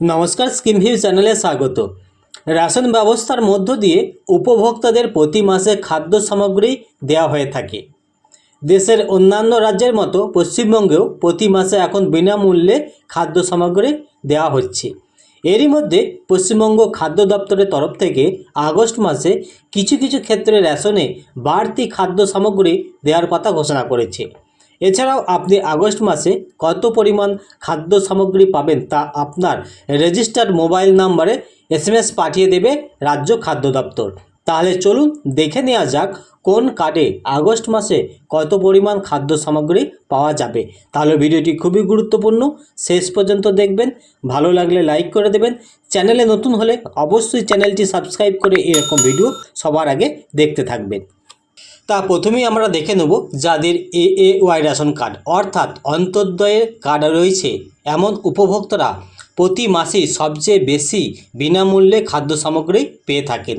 নমস্কার scheme view চ্যানেলে স্বাগত। রেশন ব্যবস্থার মধ্য দিয়ে উপভোক্তাদের প্রতি মাসে খাদ্য সামগ্রী দেওয়া হয়ে থাকে। দেশের অন্যান্য রাজ্যের মতো পশ্চিমবঙ্গেও প্রতি মাসে এখন বিনামূল্যে খাদ্য সামগ্রী দেওয়া হচ্ছে। এরই মধ্যে পশ্চিমবঙ্গ খাদ্য দপ্তরের তরফ থেকে আগস্ট মাসে কিছু কিছু ক্ষেত্রে রেশনে বাড়তি খাদ্য সামগ্রী দেওয়ার কথা ঘোষণা করেছে। এছাড়াও আপনি আগস্ট মাসে কত পরিমাণ খাদ্য সামগ্রী পাবেন তা আপনার রেজিস্টার্ড মোবাইল নাম্বারে এসএমএস পাঠিয়ে দেবে রাজ্য খাদ্য দপ্তর। তাহলে চলুন দেখে নেওয়া যাক কোন কার্ডে আগস্ট মাসে কত পরিমাণ খাদ্য সামগ্রী পাওয়া যাবে। তাহলে ভিডিওটি খুবই গুরুত্বপূর্ণ। শেষ পর্যন্ত দেখবেন। ভালো লাগলে লাইক করে দেবেন। চ্যানেলে নতুন হলে অবশ্যই চ্যানেলটি সাবস্ক্রাইব করে এরকম ভিডিও সবার আগে দেখতে থাকবেন। তা প্রথমেই আমরা দেখে নেব যাদের A A Y ration card অর্থাৎ অন্তর্দয়ের কার্ড রয়েছে। এমন উপভোক্তারা প্রতি মাসেই সবচেয়ে বেশি বিনামূল্যে খাদ্য সামগ্রী পেয়ে থাকেন।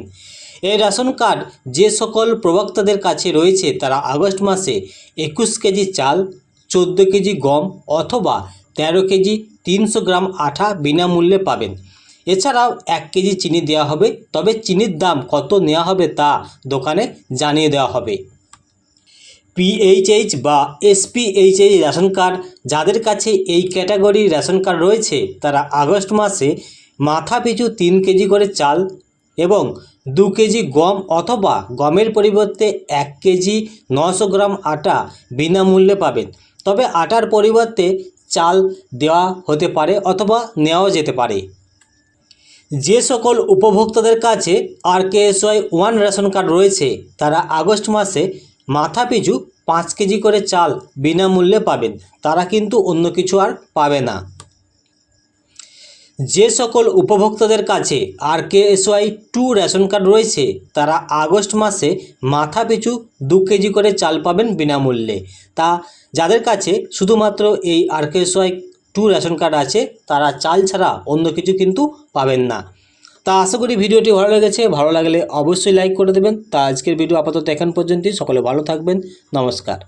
এই রেশন কার্ড যে সকল প্রবক্তাদের কাছে রয়েছে, তারা আগস্ট মাসে একুশ কেজি চাল, চোদ্দ কেজি গম অথবা তেরো কেজি তিনশো গ্রাম আঠা বিনামূল্যে পাবেন। এছাড়াও এক কেজি চিনি দেওয়া হবে। তবে চিনির দাম কত নেওয়া হবে তা দোকানে জানিয়ে দেওয়া হবে। পিএইচএইচ বা এসপিএইচএইচ রেশন কার্ড, যাদের কাছে এই ক্যাটাগরির রেশন কার্ড রয়েছে, তারা আগস্ট মাসে মাথা পিছু তিন কেজি করে চাল এবং দু কেজি গম অথবা গমের পরিবর্তে এক কেজি নশো গ্রাম আটা বিনামূল্যে পাবেন। তবে আটার পরিবর্তে চাল দেওয়া হতে পারে অথবা নেওয়াও যেতে পারে। যে সকল উপভোক্তাদের কাছে R KSY one ration card রয়েছে, তারা আগস্ট মাসে মাথা পিছু পাঁচ কেজি করে চাল বিনামূল্যে পাবেন। তারা কিন্তু অন্য কিছু আর পাবে না। যে সকল উপভোক্তাদের কাছে R KSY two ration card রয়েছে, তারা আগস্ট মাসে মাথা পিছু দু কেজি করে চাল পাবেন বিনামূল্যে। তা যাদের কাছে শুধুমাত্র এই R KSY two ration card আছে, তারা চাল ছাড়া অন্য কিছু কিন্তু পাবেন না। তা আশা করি ভিডিওটি ভালো লেগেছে, ভালো লাগলে অবশ্যই লাইক করে দেবেন। তা আজকের ভিডিও আপাতত এখন পর্যন্তই, সকলে ভালো থাকবেন, নমস্কার।